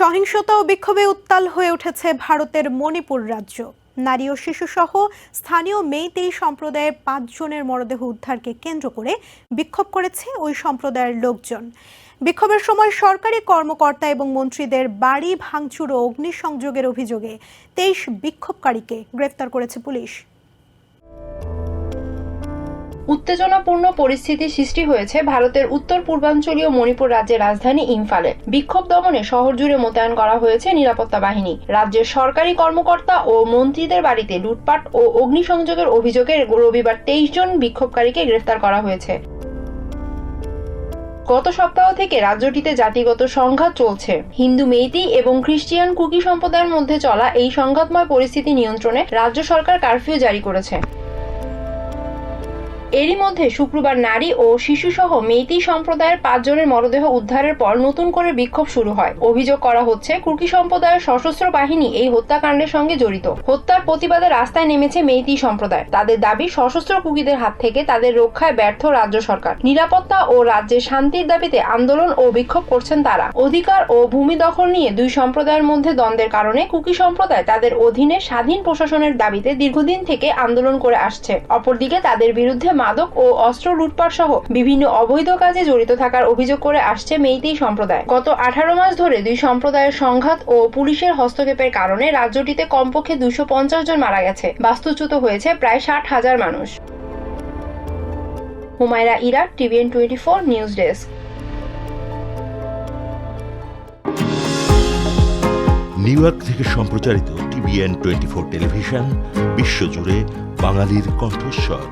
সহিংসতা ও বিক্ষোভে উত্তাল হয়ে উঠেছে ভারতের মণিপুর রাজ্য। নারী ও শিশুসহ স্থানীয় মেইতেই সম্প্রদায়ের পাঁচজনের মরদেহ উদ্ধারকে কেন্দ্র করে বিক্ষোভ করেছে ওই সম্প্রদায়ের লোকজন। বিক্ষোভের সময় সরকারি কর্মকর্তা এবং মন্ত্রীদের বাড়ি ভাঙচুর ও অগ্নিসংযোগের অভিযোগে তেইশ বিক্ষোভকারীকে গ্রেফতার করেছে পুলিশ। উত্তেজনাপূর্ণ পরিস্থিতি সৃষ্টি হয়েছে ভারতের উত্তর পূর্বাঞ্চলীয় মণিপুর রাজ্যের রাজধানী ইম্ফালে। বিক্ষোভ দমনে শহর জুড়ে মোতায়েন করা হয়েছে নিরাপত্তা বাহিনী। রাজ্যের সরকারি কর্মকর্তা ও মন্ত্রীদের বাড়িতে লুটপাট ও অগ্নিসংযোগের অভিযোগে রবিবার তেইশ জন বিক্ষোভকারীকে গ্রেফতার করা হয়েছে। গত সপ্তাহ থেকে রাজ্যটিতে জাতিগত সংঘাত চলছে। হিন্দু মেইতি এবং খ্রিস্টিয়ান কুকি সম্প্রদায়ের মধ্যে চলা এই সংঘাতময় পরিস্থিতি নিয়ন্ত্রণে রাজ্য সরকার কারফিউ জারি করেছে। এরই মধ্যে শুক্রবার নারী ও শিশু সহ মেইতি সম্প্রদায়ের পাঁচজনের মরদেহ উদ্ধারের পর নতুন করে বিক্ষোভ শুরু হয়। অভিযোগ করা হচ্ছে কুকি সম্প্রদায়ের সশস্ত্র বাহিনী এই হত্যাকাণ্ডের সঙ্গে জড়িত। হত্যার প্রতিবাদে রাস্তায় নেমেছে মেইতি সম্প্রদায়। তাদের দাবি, সশস্ত্র কুকিদের হাত থেকে তাদের রক্ষায় ব্যর্থ রাজ্য সরকার। নিরাপত্তা ও রাজ্যের শান্তির দাবিতে আন্দোলন ও বিক্ষোভ করছেন তারা। অধিকার ও ভূমি দখল নিয়ে দুই সম্প্রদায়ের মধ্যে দ্বন্দ্বের কারণে কুকি সম্প্রদায় তাদের অধীনে স্বাধীন প্রশাসনের দাবিতে দীর্ঘদিন থেকে আন্দোলন করে আসছে। অপরদিকে তাদের বিরুদ্ধে মাদক ও অস্ত্র লুটপাট সহ বিভিন্ন অবৈধ কাজে জড়িত থাকার অভিযোগ করে আসছে মেইতেই সম্প্রদায়। গত আঠারো মাস ধরে দুই সম্প্রদায়ের সংঘাত ও পুলিশের হস্তক্ষেপের কারণে রাজ্যটিতে কমপক্ষে দুশো পঞ্চাশ জন মারা গেছে। বাস্তুচ্যুত হয়েছে প্রায় ষাট হাজার মানুষ। Humaira Ira TVN twenty four news desk. New York থেকে সম্প্রচারিত টিভিএন টোয়েন্টি ফোর টেলিভিশন, বিশ্বজুড়ে বাঙালির কণ্ঠস্বর।